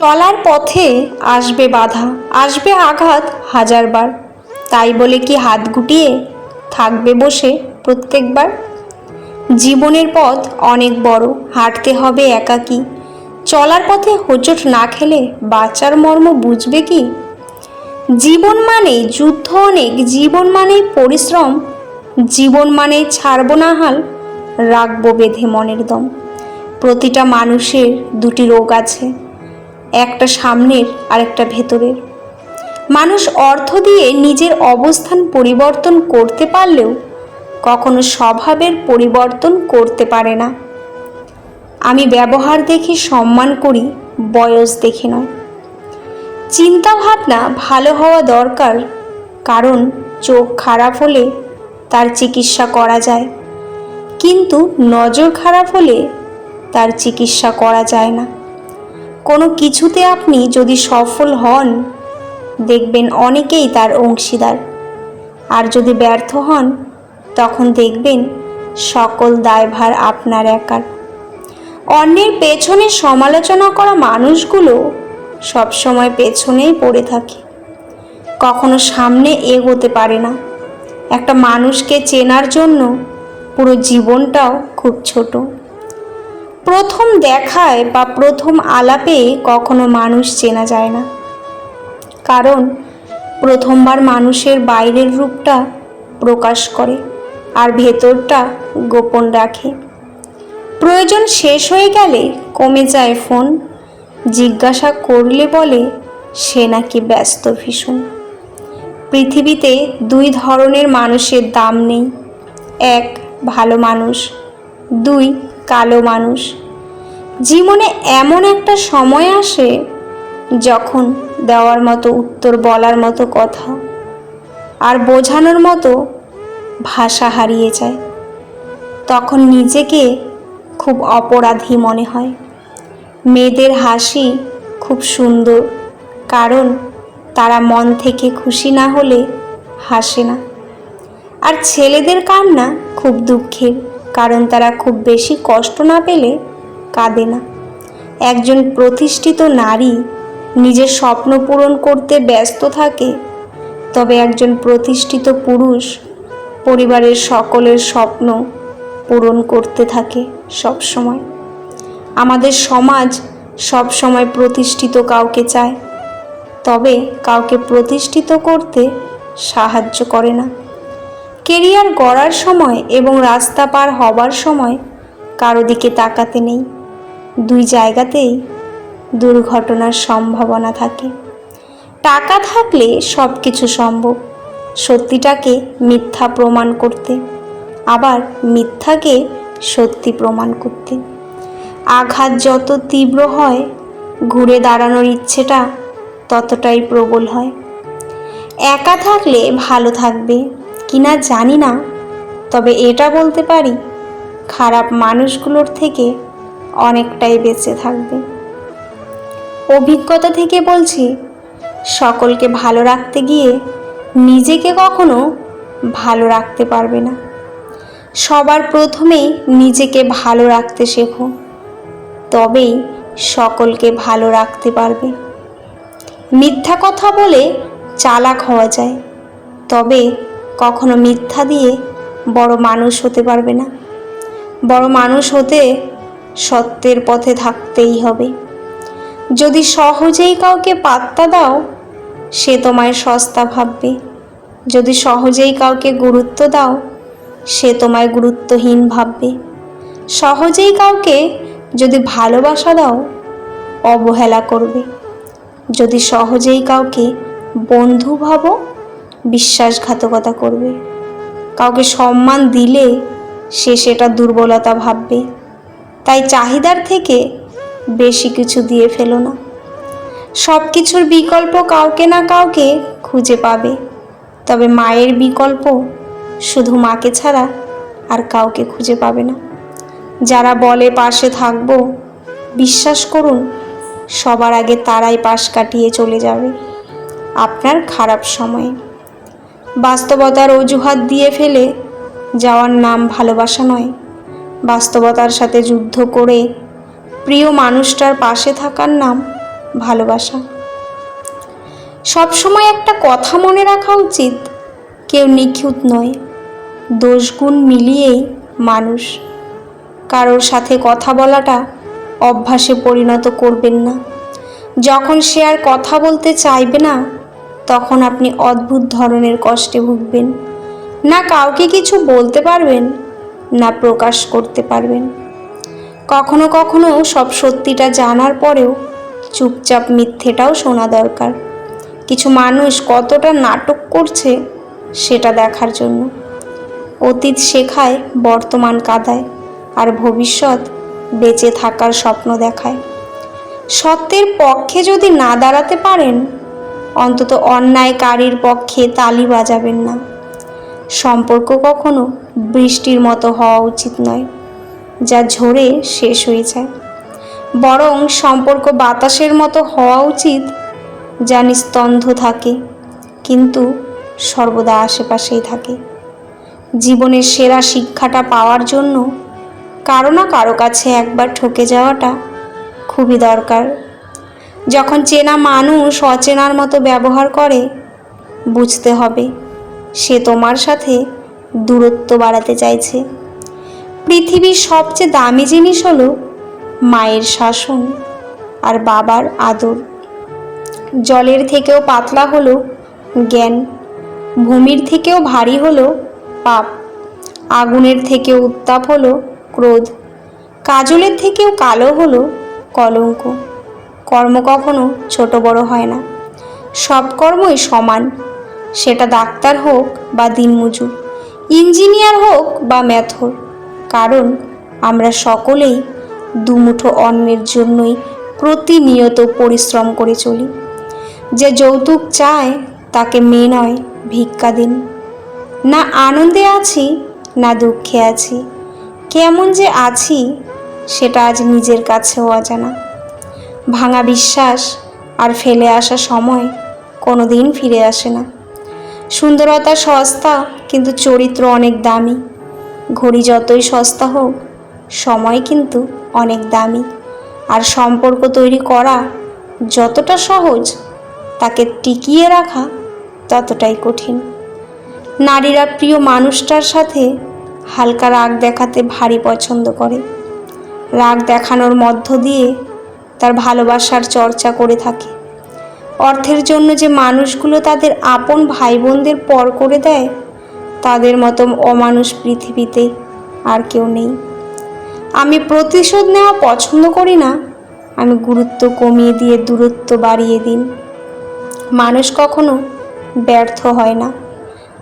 চলার পথে আসবে বাধা, আসবে আঘাত হাজারবার। তাই বলে কি হাত গুটিয়ে থাকবে বসে প্রত্যেকবার? জীবনের পথ অনেক বড়, হাঁটতে হবে একাকী। চলার পথে হোঁচট না খেলে বাঁচার মর্ম বুঝবে কি? জীবন মানে যুদ্ধ অনেক, জীবন মানে পরিশ্রম। জীবন মানে ছাড়বো না হাল, রাখব বেঁধে মনের দম। প্রতিটা মানুষের দুটি রোগ আছে। একটা সামনের আর একটা ভেতরের। মানুষ অর্থ দিয়ে নিজের অবস্থান পরিবর্তন করতে পারলেও কখনো স্বভাবের পরিবর্তন করতে পারে না। আমি ব্যবহার দেখে সম্মান করি, বয়স দেখে নয়। চিন্তাভাবনা ভালো হওয়া দরকার, কারণ চোখ খারাপ হলে তার চিকিৎসা করা যায়। কিন্তু নজর খারাপ হলে তার চিকিৎসা করা যায় না। কোনো কিছুতে আপনি যদি সফল হন, দেখবেন অনেকেই তার অংশীদার। আর যদি ব্যর্থ হন, তখন দেখবেন সকল দায়ভার আপনার একার। অন্যের পেছনে সমালোচনা করা মানুষগুলো সবসময় পেছনেই পড়ে থাকে। কখনো সামনে এগোতে পারে না। একটা মানুষকে চেনার জন্য পুরো জীবনটাও খুব ছোট। প্রথম দেখায় বা প্রথম আলাপে কখনো মানুষ চেনা যায় না। কারণ প্রথমবার মানুষের বাইরের রূপটা প্রকাশ করে আর ভেতরটা গোপন রাখে। প্রয়োজন শেষ হয়ে গেলে কমে যায় ফোন, জিজ্ঞাসা করলে বলে, সে নাকি ব্যস্ত ভীষণ। পৃথিবীতে দুই ধরনের মানুষের দাম নেই। এক, ভালো মানুষ দুই, কালো মানুষ। জীবনে এমন একটা সময় আসে যখন দেওয়ার মতো, উত্তর বলার মতো কথা আর বোঝানোর মতো ভাষা হারিয়ে যায়। তখন নিজেকে খুব অপরাধী মনে হয়। মেয়েদের হাসি খুব সুন্দর, কারণ তারা মন থেকে খুশি না হলে হাসে না। আর ছেলেদের কান্না খুব দুঃখের। কারণ তারা খুব বেশি কষ্ট না পেলে কাঁদে না। একজন প্রতিষ্ঠিত নারী নিজের স্বপ্ন পূরণ করতে ব্যস্ত থাকে, তবে একজন প্রতিষ্ঠিত পুরুষ পরিবারের সকলের স্বপ্ন পূরণ করতে থাকে সব সময় আমাদের সমাজ সব সময় প্রতিষ্ঠিত কাউকে চায়, তবে কাউকে প্রতিষ্ঠিত করতে সাহায্য করে না। কেরিয়ার গড়ার সময় এবং রাস্তা পার হবার সময় কারও দিকে তাকাতে নেই। দুই জায়গাতেই দুর্ঘটনার সম্ভাবনা থাকে। টাকা থাকলে সব কিছু সম্ভব, সত্যিটাকে মিথ্যা প্রমাণ করতে, আবার মিথ্যাকে সত্যি প্রমাণ করতে। আঘাত যত তীব্র হয়, ঘুরে দাঁড়ানোর ইচ্ছেটা ততটাই প্রবল হয়। একা থাকলে ভালো থাকবে কিনা জানি না, তবে এটা বলতে পারি, খারাপ মানুষগুলোর থেকে অনেকটাই বেঁচে থাকবে। অভিজ্ঞতা থেকে বলছি, সকলকে ভালো রাখতে গিয়ে নিজেকে কখনো ভালো রাখতে পারবে না। সবার প্রথমেই নিজেকে ভালো রাখতে শেখো, তবেই সকলকে ভালো রাখতে পারবে। মিথ্যা কথা বলে চালাক হওয়া যায়, তবে কখনো মিথ্যা দিয়ে বড় মানুষ হতে পারবে না। বড় মানুষ হতে সত্যের পথে থাকতেই হবে। যদি সহজেই কাউকে পাত্তা দাও, সে তোমায় সস্তা ভাববে। যদি সহজেই কাউকে গুরুত্ব দাও, সে তোমায় গুরুত্বহীন ভাববে। সহজেই কাউকে যদি ভালোবাসা দাও, অবহেলা করবে। যদি সহজেই কাউকে বন্ধু ভাবো বিশ্বাসঘাতকতা করবে। কাউকে সম্মান দিলে সে সেটা দুর্বলতা ভাববে। তাই চাহিদার থেকে বেশি কিছু দিয়ে ফেলো না। সব কিছুর বিকল্প কাউকে না কাউকে খুঁজে পাবে। তবে মায়ের বিকল্প শুধু মাকে ছাড়া আর কাউকে খুঁজে পাবে না। যারা বলে পাশে থাকব, বিশ্বাস করুন, সবার আগে তারাই পাশ কাটিয়ে চলে যাবে। আপনার খারাপ সময়ে। বাস্তবতার অজুহাত দিয়ে ফেলে, যাওয়ার নাম ভালোবাসা নয়। বাস্তবতার সাথে যুদ্ধ করে প্রিয় মানুষটার পাশে থাকার নাম ভালোবাসা। সবসময় একটা কথা মনে রাখা উচিত, কেউ নিখুঁত নয়, দোষগুণ মিলিয়েই মানুষ। কারোর সাথে কথা বলাটা অভ্যাসে পরিণত করবেন না। যখন সে আর কথা বলতে চাইবে না তখন আপনি অদ্ভুত ধরনের কষ্টে ভুগবেন। না কাউকে কিছু বলতে পারবেন, না প্রকাশ করতে পারবেন। কখনো কখনো সব সত্যিটা জানার পরেও চুপচাপ মিথ্যেটাও শোনা দরকার। কিছু মানুষ কতটা নাটক করছে সেটা দেখার জন্য। অতীত শেখায়, বর্তমান কাদায়, আর ভবিষ্যৎ বেঁচে থাকার স্বপ্ন দেখায়। সত্যের পক্ষে যদি না দাঁড়াতে পারেন অন্তত অন্যায়কারীর পক্ষে তালি বাজাবেন না। সম্পর্ক কখনো বৃষ্টির মতো হওয়া উচিত নয়, যা ঝরে শেষ হয়ে যায়। বরং সম্পর্ক বাতাসের মতো হওয়া উচিত, যা নিস্তন্ধ থাকে, কিন্তু সর্বদা আশেপাশেই থাকে। জীবনের সেরা শিক্ষাটা পাওয়ার জন্য কারও না কারও কাছে একবার ঠকে যাওয়াটা খুবই দরকার। যখন চেনা মানুষ অচেনার মতো ব্যবহার করে, বুঝতে হবে সে তোমার সাথে দূরত্ব বাড়াতে চাইছে। পৃথিবীর সবচেয়ে দামি জিনিস হলো মায়ের শাসন আর বাবার আদর। জলের থেকেও পাতলা হলো জ্ঞান, ভূমির থেকেও ভারী হলো পাপ, আগুনের থেকেও উত্তাপ হলো ক্রোধ, কাজলের থেকেও কালো হলো কলঙ্ক। কর্ম কখনো ছোট বড় হয় না। সব কর্মই সমান। সেটা ডাক্তার হোক বা দিনমজুর, ইঞ্জিনিয়ার হোক বা ম্যাথর। কারণ আমরা সকলেই দুমুঠো অন্নের জন্যই প্রতিনিয়ত পরিশ্রম করে চলি। যে যৌতুক চায়, তাকে মেয়ে নয়, ভিক্ষা দিন। না আনন্দে আছি, না দুঃখে আছি। কেমন যে আছি, সেটা আজ নিজের কাছেও অজানা। ভাঙা বিশ্বাস আর ফেলে আসা সময় কোনো দিন ফিরে আসে না। সুন্দরতা সস্তা, কিন্তু চরিত্র অনেক দামি। ঘড়ি যতই সস্তা হোক, সময় কিন্তু অনেক দামি। আর সম্পর্ক তৈরি করা যতটা সহজ, তাকে টিকিয়ে রাখা ততটাই কঠিন। নারীরা প্রিয় মানুষটার সাথে হালকা রাগ দেখাতে ভারী পছন্দ করে। রাগ দেখানোর মধ্য দিয়ে তার ভালোবাসার চর্চা করে থাকে। অর্থের জন্য যে মানুষগুলো তাদের আপন ভাই বোনদের পর করে দেয়, তাদের মতো অমানুষ পৃথিবীতে আর কেউ নেই। আমি প্রতিশোধ নেওয়া পছন্দ করি না, আমি গুরুত্ব কমিয়ে দিয়ে দূরত্ব বাড়িয়ে দিন। মানুষ কখনো ব্যর্থ হয় না,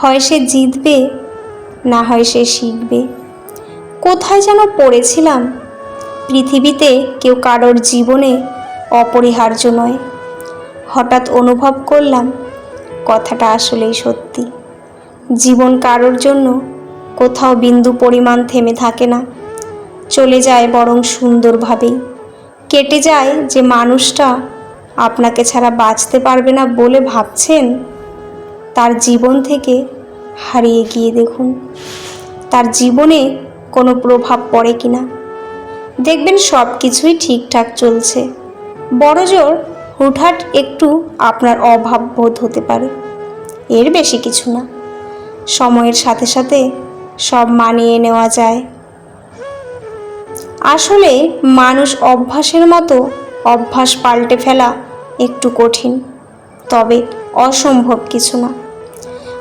হয় সে জিতবে, না হয় সে শিখবে। কোথায় যেন পড়েছিলাম পৃথিবীতে কেউ কারোর জীবনে অপরিহার্য নয়। হঠাৎ অনুভব করলাম, কথাটা আসলেই সত্যি। জীবন কারোর জন্য কোথাও বিন্দু পরিমাণ থেমে থাকে না। চলে যায় বরং সুন্দরভাবেই কেটে যায় যে মানুষটা আপনাকে ছাড়া বাঁচতে পারবে না বলে ভাবছেন? তার জীবন থেকে হারিয়ে গিয়ে দেখুন। তার জীবনে কোনো প্রভাব পড়ে কি না দেখবেন সব কিছুই ঠিকঠাক চলছে। বড় জোর হুটহাট একটু আপনার অভাব বোধ হতে পারে। এর বেশি কিছু না। সময়ের সাথে সাথে সব মানিয়ে নেওয়া যায়। আসলে মানুষ অভ্যাসের মতো অভ্যাস পাল্টে ফেলা একটু কঠিন, তবে অসম্ভব কিছু না।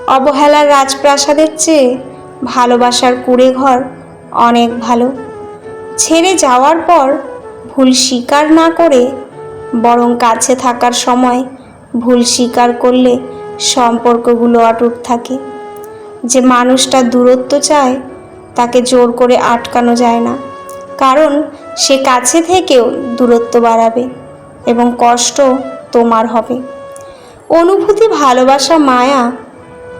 অবহেলার রাজপ্রাসাদের চেয়ে ভালোবাসার কুড়ে ঘর অনেক ভালো। ছেড়ে যাওয়ার পর ভুল স্বীকার না করে বরং কাছে থাকার সময় ভুল স্বীকার করলে সম্পর্কগুলো অটুট থাকে। যে মানুষটা দূরত্ব চায়, তাকে জোর করে আটকানো যায় না। কারণ সে কাছে থেকেও দূরত্ব বাড়াবে এবং কষ্ট তোমার হবে। অনুভূতি, ভালোবাসা, মায়া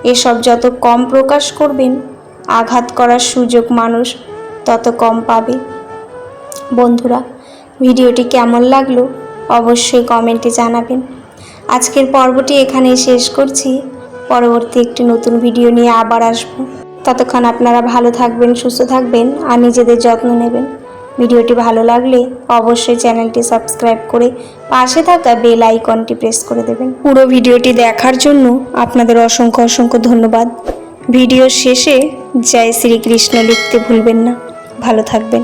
এসব যত কম প্রকাশ করবেন, আঘাত করার সুযোগ মানুষ তত কম পাবে। বন্ধুরা, ভিডিওটি কেমন লাগল অবশ্যই কমেন্টে জানাবেন। আজকের পর্বটি এখানেই শেষ করছি। পরবর্তী একটি নতুন ভিডিও নিয়ে আবার আসব। ততক্ষণ আপনারা ভালো থাকবেন, সুস্থ থাকবেন আর নিজেদের যত্ন নেবেন। ভিডিওটি ভালো লাগলে অবশ্যই চ্যানেলটি সাবস্ক্রাইব করে পাশে থাকা বেল আইকনটি প্রেস করে দেবেন। পুরো ভিডিওটি দেখার জন্য আপনাদের অসংখ্য অসংখ্য ধন্যবাদ। ভিডিওর শেষে জয় শ্রীকৃষ্ণ লিখতে ভুলবেন না। ভালো থাকবেন।